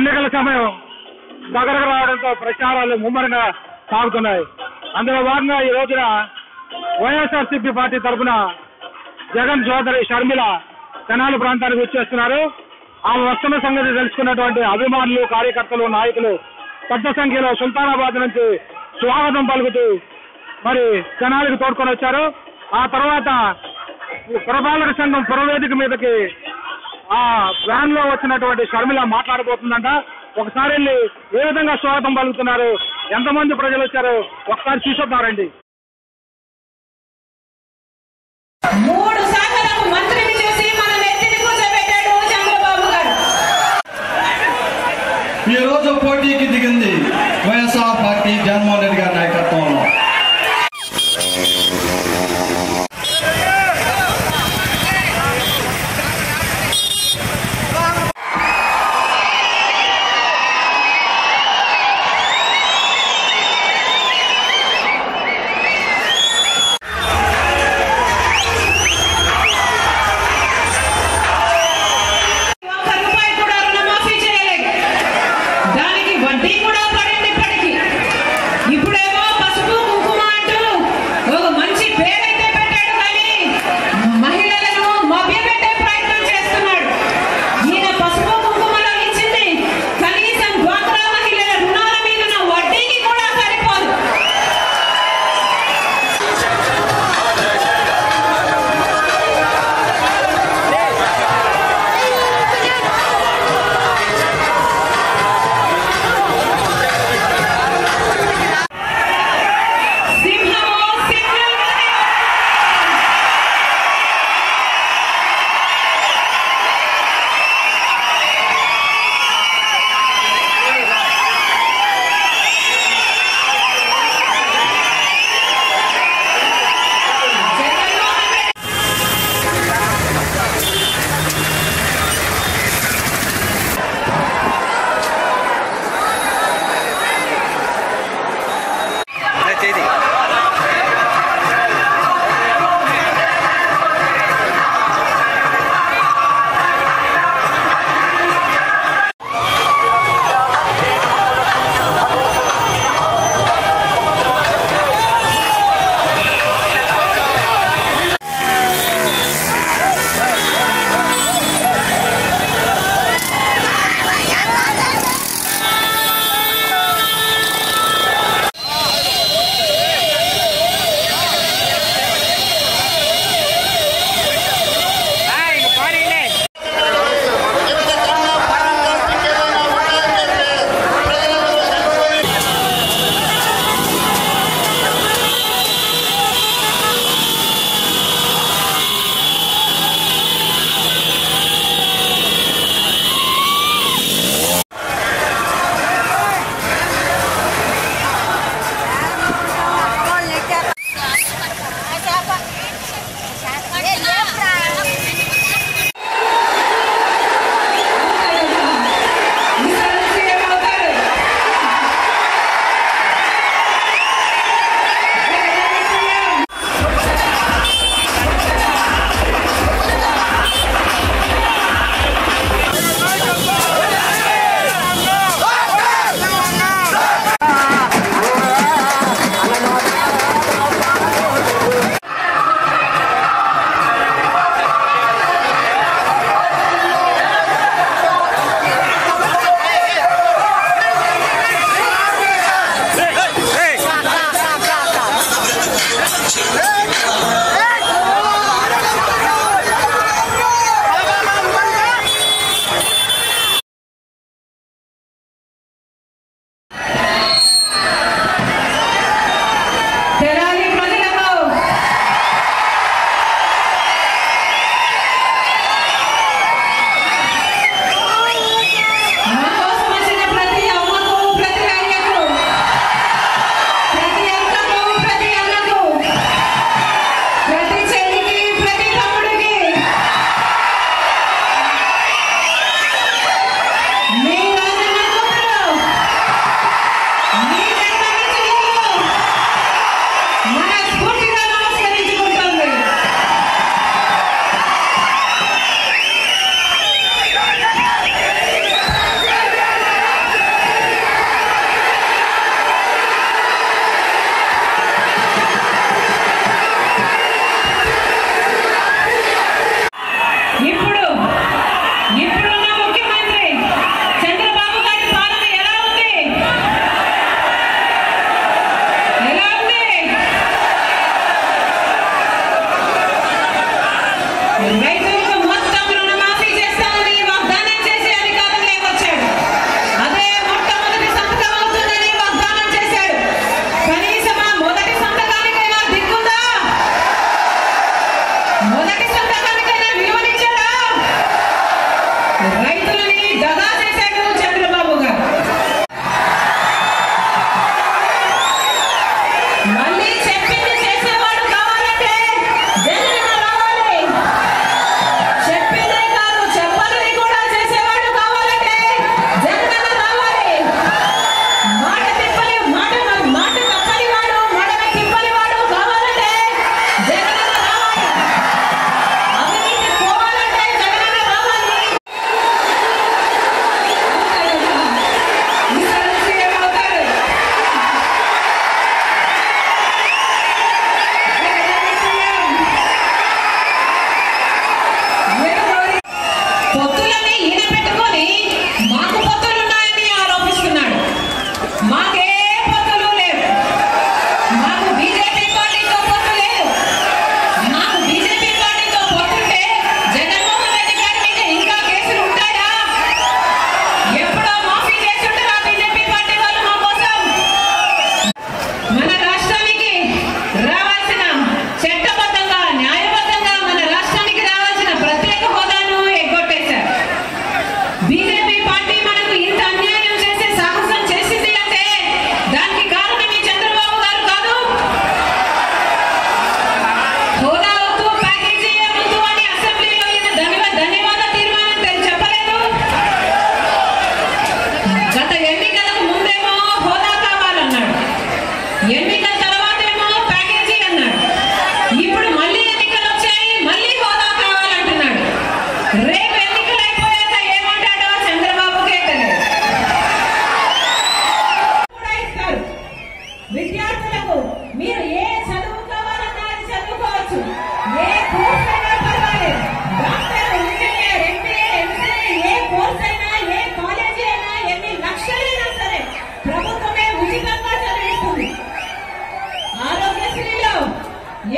ఎన్నికల సమయం దగ్గరకు రావడంతో ప్రచారాలు ముమ్మరంగా సాగుతున్నాయి. అందులో భాగంగా ఈ రోజున వైఎస్ఆర్సీపీ పార్టీ తరఫున జగన్ సోదరి షర్మిల తెనాలి ప్రాంతానికి వచ్చేస్తున్నారు. ఆమె వస్తున్న సంగతి తెలుసుకున్నటువంటి అభిమానులు కార్యకర్తలు నాయకులు పెద్ద సంఖ్యలో సుల్తానాబాద్ నుంచి స్వాగతం పలుకుతూ మరి తెనాలికి తోడుకొని వచ్చారు. ఆ తర్వాత పురపాలక సంఘం పురవేదిక మీదకి ఆ వ్యాన్లో వచ్చినటువంటి షర్మిల మాట్లాడబోతుందంట. ఒకసారి వెళ్ళి ఏ విధంగా స్వాగతం పలుకుతున్నారు? ఎంతమంది ప్రజలు వచ్చారు? ఒకసారి చూసొద్దారండి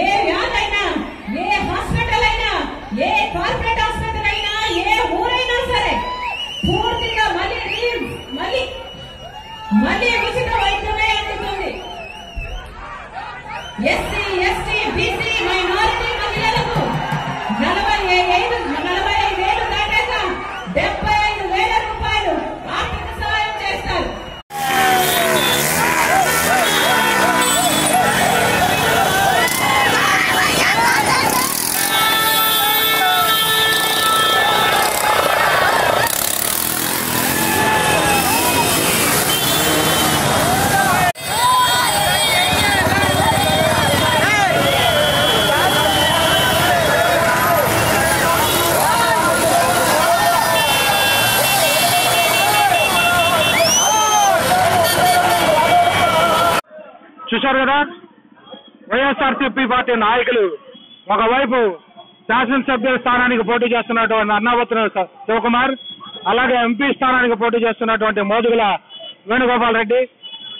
ఏ వ్యాధి అయినా ఏ హాస్పిటల్ అయినా ఏ కార్పొరేట్ హాస్పిటల్ అయినా ఏ ఊరైనా సరే పూర్తిగా మళ్ళీ మళ్ళీ మళ్ళీ ఉచిత వైద్యమే అందుతుంది. ఎస్సీ చూశారు కదా? వైఎస్ఆర్సీపీ పార్టీ నాయకులు ఒకవైపు శాసనసభ్యుల స్థానానికి పోటీ చేస్తున్నటువంటి అన్నావతుల శివకుమార్ అలాగే ఎంపీ స్థానానికి పోటీ చేస్తున్నటువంటి మోదుగుల వేణుగోపాల్ రెడ్డి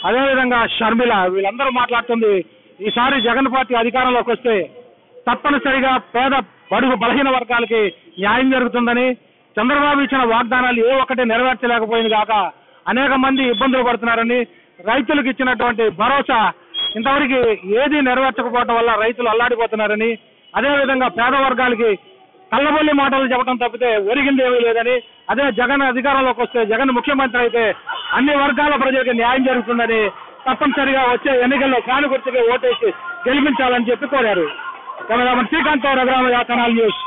అదేవిధంగా షర్మిల వీళ్ళందరూ మాట్లాడుతుంది. ఈసారి జగన్ పార్టీ అధికారంలోకి వస్తే తప్పనిసరిగా పేద బడుగు బలహీన వర్గాలకి న్యాయం జరుగుతుందని చంద్రబాబు ఇచ్చిన వాగ్దానాలు ఏ ఒక్కటి నెరవేర్చలేకపోయింది కాక అనేక మంది ఇబ్బందులు పడుతున్నారని రైతులకు ఇచ్చినటువంటి భరోసా ఇంతవరకు ఏది నెరవేర్చకపోవటం వల్ల రైతులు అల్లాడిపోతున్నారని అదేవిధంగా పేద వర్గాలకి కళ్ళబొల్లి మాటలు చెప్పడం తప్పితే ఒరిగింది ఏమీ లేదని అదే జగన్ అధికారంలోకి వస్తే జగన్ ముఖ్యమంత్రి అయితే అన్ని వర్గాల ప్రజలకు న్యాయం జరుగుతుందని తప్పనిసరిగా వచ్చే ఎన్నికల్లో కానుగుర్తికి ఓటేసి గెలిపించాలని చెప్పి కోరారు. శ్రీకాంత్ రఘురామ యాతనాల్ న్యూస్.